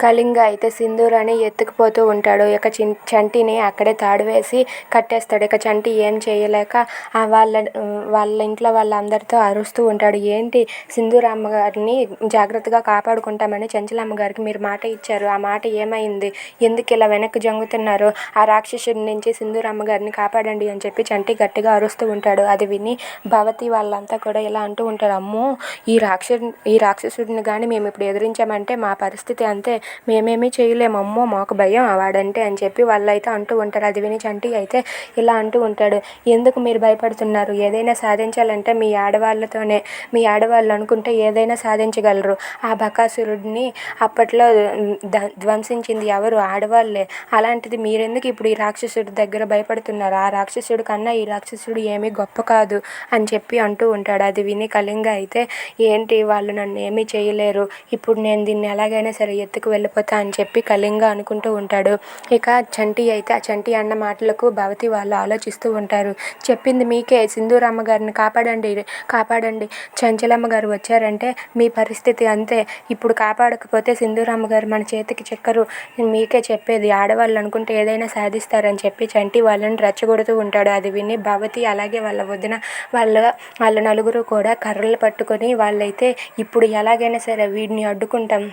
కళింగ అయితే సింధూరాని ఎత్తుకుపోతూ ఉంటాడు. ఇక చంటిని అక్కడే తాడు వేసి కట్టేస్తాడు. ఇక చంటి ఏం చేయలేక ఆ వాళ్ళ వాళ్ళ ఇంట్లో వాళ్ళందరితో అరుస్తూ ఉంటాడు. ఏంటి సింధూరమ్మ గారిని జాగ్రత్తగా కాపాడుకుంటామని చంచలమ్మ గారికి మీరు మాట ఇచ్చారు. ఆ మాట ఏమైంది? ఎందుకు ఇలా వెనక్కి జంగుతున్నారు? ఆ రాక్షసుడి నుంచి సింధూరమ్మ గారిని కాపాడండి అని చెప్పి చంటి గట్టిగా అరుస్తూ ఉంటాడు. అది విని భవతి వాళ్ళంతా కూడా ఇలా అంటూ ఉంటారు. అమ్మో ఈ రాక్షసు ఈ రాక్షసుడిని కానీ మేము ఇప్పుడు ఎదిరించామంటే మా పరిస్థితి అంతే. మేమేమీ చేయలేము. అమ్మో మాకు భయం వాడంటే అని చెప్పి వాళ్ళు అయితే అంటూ ఉంటారు. అది విని చంటి అయితే ఇలా అంటూ ఉంటాడు. ఎందుకు మీరు భయపడుతున్నారు? ఏదైనా సాధించాలంటే మీ ఆడవాళ్ళతోనే మీ ఆడవాళ్ళు అనుకుంటే ఏదైనా సాధించగలరు. ఆ బకాసురుడిని అప్పట్లో ద ధ్వంసించింది ఎవరు? ఆడవాళ్ళే. అలాంటిది మీరెందుకు ఇప్పుడు ఈ రాక్షసుడి దగ్గర భయపడుతున్నారు? ఆ రాక్షసుడి కన్నా ఈ రాక్షసుడు ఏమీ గొప్ప కాదు అని చెప్పి అంటూ ఉంటాడు. అది విని కళింగ అయితే ఏంటి వాళ్ళు నన్ను ఏమీ చేయలేరు. ఇప్పుడు నేను దీన్ని ఎలాగైనా సరే ఎత్తుకు వెళ్ళిపోతా అని చెప్పి కళింగ అనుకుంటూ ఉంటాడు. ఇక చంటి అయితే ఆ చంటి అన్న మాటలకు భవతి వాళ్ళు ఆలోచిస్తూ ఉంటారు. చెప్పింది మీకే. సింధూరమ్మ గారిని కాపాడండి కాపాడండి. చంచలమ్మ గారు వచ్చారంటే మీ పరిస్థితి అంతే. ఇప్పుడు కాపాడకపోతే సింధూరమ్మ గారు మన చేతికి చెక్కరు. మీకే చెప్పేది. ఆడవాళ్ళు అనుకుంటే ఏదైనా సాధిస్తారని చెప్పి చంటి వాళ్ళని రెచ్చగొడుతూ ఉంటాడు. అది విని భవతి అలాగే వాళ్ళ వదిన వాళ్ళ వాళ్ళ నలుగురు కూడా కర్రలు పట్టుకొని వాళ్ళైతే ఇప్పుడు ఎలాగైనా సరే వీడిని అడ్డుకుంటాం.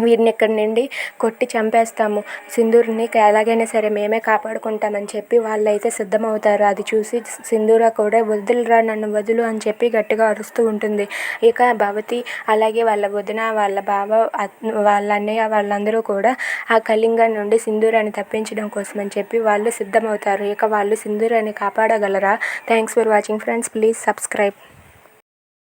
వీరిని ఇక్కడి నుండి కొట్టి చంపేస్తాము. సింధూర్ని ఎలాగైనా సరే మేమే కాపాడుకుంటామని చెప్పి వాళ్ళైతే సిద్ధమవుతారు. అది చూసి సింధూర కూడా వదులురా నన్ను వదులు అని చెప్పి గట్టిగా అరుస్తూ ఉంటుంది. ఇక భవతి అలాగే వాళ్ళ వదిన వాళ్ళ బావ అత్- వాళ్ళ అన్నయ్య వాళ్ళందరూ కూడా ఆ కళింగం నుండి సింధూరాన్ని తప్పించడం కోసం అని చెప్పి వాళ్ళు సిద్ధమవుతారు. ఇక వాళ్ళు సింధూరాన్ని కాపాడగలరా? Thanks for watching friends. Please subscribe.